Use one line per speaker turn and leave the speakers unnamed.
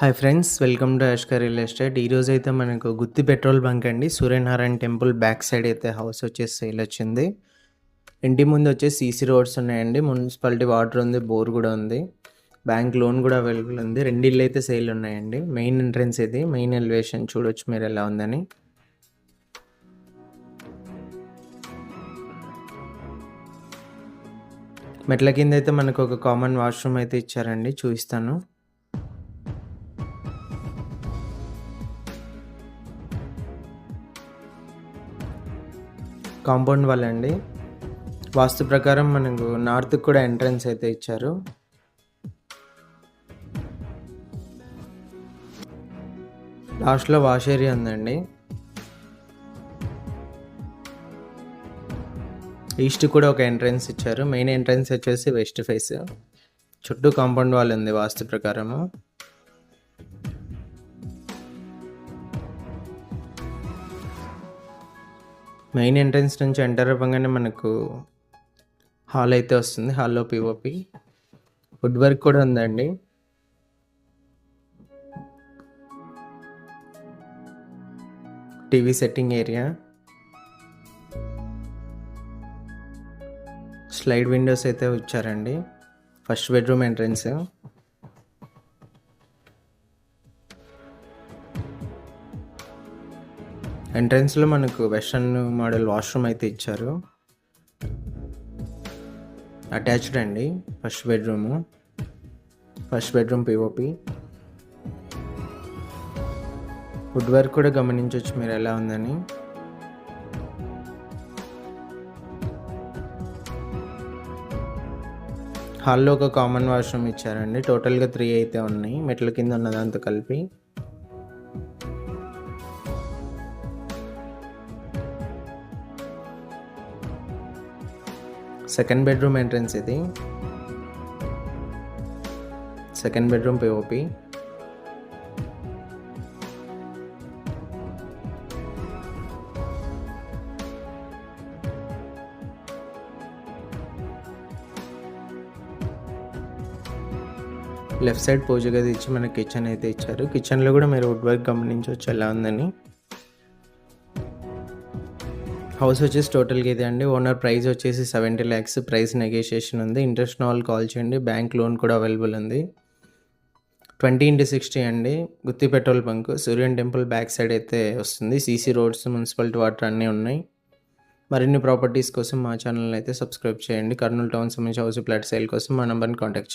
Hi friends welcome to Ashkar real estate ఈరోజు అయితే మనకు గుత్తి పెట్రోల్ బంక్ అండి. సూర్యనారాయణ టెంపుల్ బ్యాక్ సైడ్ అయితే హౌస్ వచ్చేసి సేల్ వచ్చింది. ఇంటి ముందు వచ్చేసి సీసీ రోడ్స్ ఉన్నాయండి. మున్సిపాలిటీ వాటర్ ఉంది బోర్ కూడా ఉంది. బ్యాంక్ లోన్ కూడా అవైలబుల్ ఉంది. రెండు ఇల్లు అయితే సేల్ ఉన్నాయండి. మెయిన్ ఎంట్రన్స్ ఇది మెయిన్ ఎలివేషన్ చూడొచ్చు మీరు ఎలా ఉందని. మెట్ల కింద అయితే మనకు ఒక కామన్ వాష్రూమ్ అయితే ఇచ్చారండి. చూపిస్తాను. కాంపౌండ్ వాల్ అండి. వాస్తు ప్రకారం మనకు నార్త్కి కూడా ఎంట్రన్స్ అయితే ఇచ్చారు. లాస్ట్లో వాష్ ఏరియా ఉందండి. ఈస్ట్ కూడా ఒక ఎంట్రన్స్ ఇచ్చారు. మెయిన్ ఎంట్రన్స్ వచ్చేసి వెస్ట్ ఫేస్. చుట్టూ కాంపౌండ్ వాల్ ఉంది వాస్తు ప్రకారము. మెయిన్ ఎంట్రన్స్ నుంచి ఎంటర్ అవ్వగానే మనకు హాల్ అయితే వస్తుంది హాల్లో పిఓపి వుడ్ వర్క్ కూడా ఉందండి. TV setting area. Slide windows అయితే వచ్చారండి. First bedroom entrance. ఎంట్రన్స్లో మనకు వెస్ట్రన్ మోడల్ వాష్రూమ్ అయితే ఇచ్చారు. అటాచ్డ్ అండి first bedroom first bedroom POP wood work కూడా గమనించవచ్చు మీరు ఎలా ఉందని. హాల్లో ఒక కామన్ వాష్రూమ్ ఇచ్చారండి. టోటల్గా త్రీ అయితే ఉన్నాయి. మెట్ల కింద ఉన్నదంతా కలిపి. సెకండ్ బెడ్రూమ్ ఎంట్రన్స్ ఇది. Second bedroom POP left side పూజ గది ఇచ్చి మనకి కిచెన్ అయితే ఇచ్చారు. కిచెన్లో కూడా మీరు వుడ్ వర్క్ గమనించవచ్చు ఎలా ఉందని. హౌస్ వచ్చేసి టోటల్గా ఇదే అండి. ఓనర్ ప్రైస్ వచ్చేసి సెవెంటీ ల్యాక్స్. ప్రైస్ నెగోషియేషన్ ఉంది. ఇంట్రెస్ట్ ఆల్ కాల్ చేయండి. బ్యాంక్ లోన్ కూడా అవైలబుల్ ఉంది. ట్వంటీ ఇంటూ సిక్స్టీ అండి. Gooty petrol bunk. Suryan temple back side అయితే వస్తుంది. సీసీ రోడ్స్ మున్సిపాలిటీ వాటర్ అన్నీ ఉన్నాయి. మరిన్ని ప్రాపర్టీస్ కోసం మా ఛానల్ అయితే సబ్స్క్రైబ్ చేయండి. కర్నూలు టౌన్ సంబంధించి హౌస్ ఫ్లాట్ సేల్ కోసం మా నెంబర్ని కాంటాక్ట్ చేయండి.